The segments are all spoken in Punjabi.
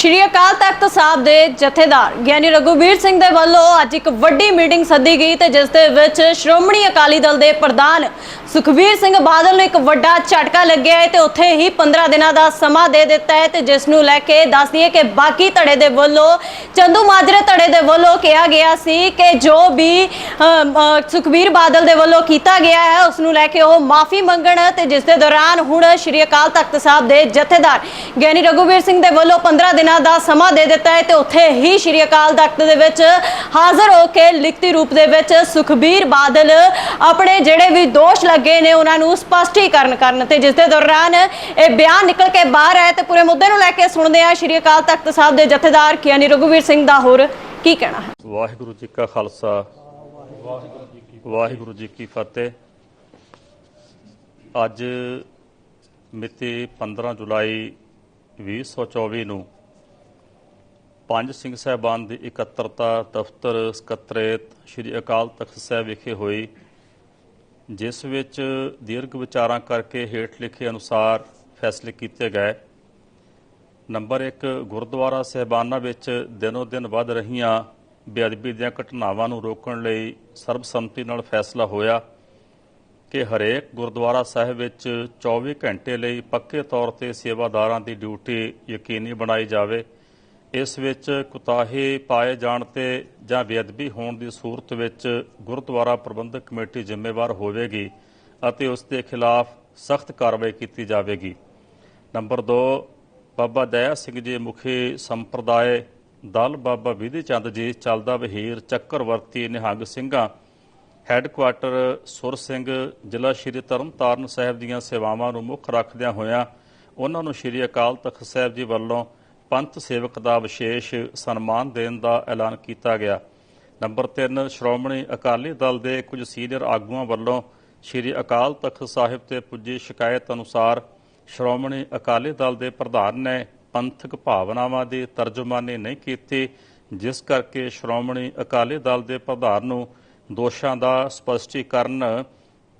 ਸ਼੍ਰੀ ਅਕਾਲ ਤਖਤ ਸਾਹਿਬ ਦੇ ਜਥੇਦਾਰ ਗਿਆਨੀ ਰਘੁਵੀਰ ਸਿੰਘ ਦੇ ਵੱਲੋਂ ਅੱਜ ਇੱਕ ਵੱਡੀ ਮੀਟਿੰਗ ਸੱਦੀ ਗਈ ਤੇ ਜਿਸ ਦੇ ਵਿੱਚ ਸ਼੍ਰੋਮਣੀ ਅਕਾਲੀ ਦਲ ਦੇ ਪ੍ਰਧਾਨ ਸੁਖਬੀਰ ਸਿੰਘ ਬਾਦਲ ਨੂੰ ਇੱਕ ਵੱਡਾ ਝਟਕਾ ਲੱਗਿਆ ਹੈ ਤੇ ਉੱਥੇ ਹੀ 15 ਦਿਨਾਂ ਦਾ ਸਮਾਂ ਦੇ ਦਿੱਤਾ ਹੈ ਤੇ ਜਿਸ ਨੂੰ ਲੈ ਕੇ ਦੱਸ ਦਈਏ ਕਿ ਬਾਕੀ ਧੜੇ ਦੇ ਵੱਲੋਂ ਚੰਦੂ ਮਾਜਰੇ ਧੜੇ ਦੇ ਵੱਲੋਂ ਕਿਹਾ ਗਿਆ ਸੀ ਕਿ ਜੋ ਵੀ ਅਮ, ਸੁਖਬੀਰ ਬਾਦਲ ਦੇ ਵੱਲੋਂ ਕੀਤਾ ਗਿਆ ਹੈ ਉਸ ਨੂੰ ਲੈ ਕੇ ਉਹ ਮਾਫੀ ਮੰਗਣ ਤੇ ਜਿਸ ਦੇ ਦੌਰਾਨ ਹੁਣ ਸ਼੍ਰੀ ਅਕਾਲ ਤਖਤ ਸਾਹਿਬ ਦੇ ਜਥੇਦਾਰ ਗਿਆਨੀ ਰਘੁਵੀਰ ਸਿੰਘ ਦੇ ਵੱਲੋਂ 15 ਦਿਨਾਂ ਦਾ ਸਮਾਂ ਦੇ ਦਿੱਤਾ ਹੈ ਤੇ ਉੱਥੇ ਹੀ ਸ਼੍ਰੀ ਅਕਾਲ ਤਖਤ ਦੇ ਵਿੱਚ ਹਾਜ਼ਰ ਹੋ ਕੇ ਲਿਖਤੀ ਰੂਪ ਦੇ ਵਿੱਚ ਸੁਖਬੀਰ ਬਾਦਲ ਆਪਣੇ ਜਿਹੜੇ ਵੀ ਦੋਸ਼ ਲੱਗੇ ਨੇ ਉਹਨਾਂ ਨੂੰ ਸਪਸ਼ਟੀਕਰਨ ਕਰਨ ਤੇ ਜਿਸ ਦੇ ਦੌਰਾਨ ਇਹ ਬਿਆਨ ਨਿਕਲ ਕੇ ਬਾਹਰ ਆਇਆ ਤੇ ਪੂਰੇ ਮੁੱਦੇ ਨੂੰ ਲੈ ਕੇ ਸੁਣਦੇ ਆ ਸ਼੍ਰੀ ਅਕਾਲ ਤਖਤ ਸਾਹਿਬ ਦੇ ਜਥੇਦਾਰ ਗਿਆਨੀ ਰਘੁਵੀਰ ਸਿੰਘ ਦਾ ਹੋਰ ਕੀ ਕਹਿਣਾ ਹੈ? ਵਾਹਿਗੁਰੂ ਜੀ ਕਾ ਖਾਲਸਾ, ਵਾਹਿਗੁਰੂ ਜੀ ਕੀ ਫਤਿਹ। ਅੱਜ ਮਿਤੀ 15 ਜੁਲਾਈ 2024 ਨੂੰ ਪੰਜ ਸਿੰਘ ਸਾਹਿਬਾਨ ਦੀ ਇਕੱਤਰਤਾ ਦਫ਼ਤਰ ਸਕੱਤਰੇਤ ਸ੍ਰੀ ਅਕਾਲ ਤਖਤ ਸਾਹਿਬ ਵਿਖੇ ਹੋਈ। ਜਿਸ ਵਿੱਚ ਦੀਰਘ ਵਿਚਾਰਾਂ ਕਰਕੇ ਹੇਠ ਲਿਖੇ ਅਨੁਸਾਰ ਫੈਸਲੇ ਕੀਤੇ ਗਏ। ਨੰਬਰ 1 ਗੁਰਦੁਆਰਾ ਸਹਿਬਾਨਾਂ ਵਿੱਚ ਦਿਨੋ ਦਿਨ ਵੱਧ ਰਹੀਆਂ ਬੇਅਦਬੀ ਦੀਆਂ ਘਟਨਾਵਾਂ ਨੂੰ ਰੋਕਣ ਲਈ ਸਰਬਸੰਮਤੀ ਨਾਲ ਫੈਸਲਾ ਹੋਇਆ ਕਿ ਹਰੇਕ ਗੁਰਦੁਆਰਾ ਸਾਹਿਬ ਵਿੱਚ 24 ਘੰਟੇ ਲਈ ਪੱਕੇ ਤੌਰ ਤੇ ਸੇਵਾਦਾਰਾਂ ਦੀ ਡਿਊਟੀ ਯਕੀਨੀ ਬਣਾਈ ਜਾਵੇ। ਇਸ ਵਿੱਚ ਕੁਤਾਹੇ ਪਾਏ ਜਾਣ ਤੇ ਜਾਂ ਬੇਅਦਬੀ ਹੋਣ ਦੀ ਸੂਰਤ ਵਿੱਚ ਗੁਰਦੁਆਰਾ ਪ੍ਰਬੰਧਕ ਕਮੇਟੀ ਜ਼ਿੰਮੇਵਾਰ ਹੋਵੇਗੀ ਅਤੇ ਉਸ ਦੇ ਖਿਲਾਫ ਸਖਤ ਕਾਰਵਾਈ ਕੀਤੀ ਜਾਵੇਗੀ। ਨੰਬਰ 2 ਬਾਬਾ ਦਇਆ ਸਿੰਘ ਜੀ ਮੁਖੀ ਸੰਪਰਦਾਇ ਦਲ ਬਾਬਾ ਵਿਧੀ ਚੰਦ ਜੀ, ਚੱਲਦਾ ਵਹੀਰ ਚੱਕਰਵਰਤੀ ਨਿਹੰਗ ਸਿੰਘਾਂ, ਹੈੱਡਕੁਆਟਰ ਸੁਰ ਸਿੰਘ, ਜ਼ਿਲ੍ਹਾ ਸ਼੍ਰੀ ਤਰਨਤਾਰਨ ਸਾਹਿਬ ਦੀਆਂ ਸੇਵਾਵਾਂ ਨੂੰ ਮੁੱਖ ਰੱਖਦਿਆਂ ਹੋਇਆਂ ਉਹਨਾਂ ਨੂੰ ਸ਼੍ਰੀ ਅਕਾਲ ਤਖਤ ਸਾਹਿਬ ਜੀ ਵੱਲੋਂ ਪੰਥ ਸੇਵਕ ਦਾ ਵਿਸ਼ੇਸ਼ ਸਨਮਾਨ ਦੇਣ ਦਾ ਐਲਾਨ ਕੀਤਾ ਗਿਆ। ਨੰਬਰ 3 ਸ਼੍ਰੋਮਣੀ ਅਕਾਲੀ ਦਲ ਦੇ ਕੁਝ ਸੀਨੀਅਰ ਆਗੂਆਂ ਵੱਲੋਂ ਸ਼੍ਰੀ ਅਕਾਲ ਤਖਤ ਸਾਹਿਬ ਤੇ ਪੁੱਜੀ ਸ਼ਿਕਾਇਤ ਅਨੁਸਾਰ ਸ਼੍ਰੋਮਣੀ ਅਕਾਲੀ ਦਲ ਦੇ ਪ੍ਰਧਾਨ ਨੇ ਪੰਥਕ ਭਾਵਨਾਵਾਂ ਦੀ ਤਰਜਮਾਨੀ ਨਹੀਂ ਕੀਤੀ, ਜਿਸ ਕਰਕੇ ਸ਼੍ਰੋਮਣੀ ਅਕਾਲੀ ਦਲ ਦੇ ਪ੍ਰਧਾਨ ਨੂੰ ਦੋਸ਼ਾਂ ਦਾ ਸਪਸ਼ਟੀਕਰਨ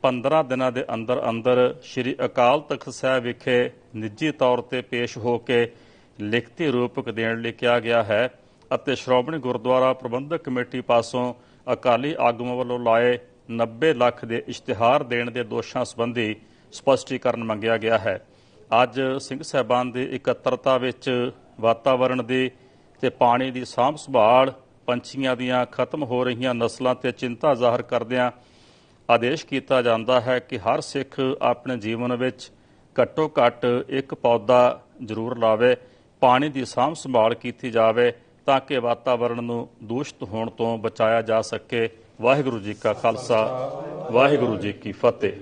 15 ਦਿਨਾਂ ਦੇ ਅੰਦਰ ਅੰਦਰ ਸ਼੍ਰੀ ਅਕਾਲ ਤਖਤ ਸਾਹਿਬ ਵਿਖੇ ਨਿੱਜੀ ਤੌਰ ਤੇ ਪੇਸ਼ ਹੋ ਕੇ ਲਿਖਤੀ ਰੂਪਕ ਦੇਣ ਲਈ ਕਿਹਾ ਗਿਆ ਹੈ ਅਤੇ ਸ਼੍ਰੋਮਣੀ ਗੁਰਦੁਆਰਾ ਪ੍ਰਬੰਧਕ ਕਮੇਟੀ ਪਾਸੋਂ ਅਕਾਲੀ ਆਗੂਆਂ ਵੱਲੋਂ ਲਾਏ 90 ਲੱਖ ਦੇ ਇਸ਼ਤਿਹਾਰ ਦੇਣ ਦੇ ਦੋਸ਼ਾਂ ਸੰਬੰਧੀ ਸਪਸ਼ਟੀਕਰਨ ਮੰਗਿਆ ਗਿਆ ਹੈ। ਅੱਜ ਸਿੰਘ ਸਾਹਿਬਾਨ ਦੀ ਇਕੱਤਰਤਾ ਵਿੱਚ ਵਾਤਾਵਰਣ ਦੀ ਤੇ ਪਾਣੀ ਦੀ ਸਾਂਭ ਸੰਭਾਲ, ਪੰਛੀਆਂ ਦੀਆਂ ਖਤਮ ਹੋ ਰਹੀਆਂ ਨਸਲਾਂ ਤੇ ਚਿੰਤਾ ਜ਼ਾਹਰ ਕਰਦਿਆਂ ਆਦੇਸ਼ ਕੀਤਾ ਜਾਂਦਾ ਹੈ ਕਿ ਹਰ ਸਿੱਖ ਆਪਣੇ ਜੀਵਨ ਵਿੱਚ ਘੱਟੋ ਘੱਟ ਇੱਕ ਪੌਦਾ ਜ਼ਰੂਰ ਲਾਵੇ। ਪਾਣੀ ਦੀ ਸਾਂਭ ਸੰਭਾਲ ਕੀਤੀ ਜਾਵੇ ਤਾਂ ਕਿ ਵਾਤਾਵਰਣ ਨੂੰ ਦੂਸ਼ਿਤ ਹੋਣ ਤੋਂ ਬਚਾਇਆ ਜਾ ਸਕੇ। ਵਾਹਿਗੁਰੂ ਜੀ ਕਾ ਖਾਲਸਾ, ਵਾਹਿਗੁਰੂ ਜੀ ਕੀ ਫਤਿਹ।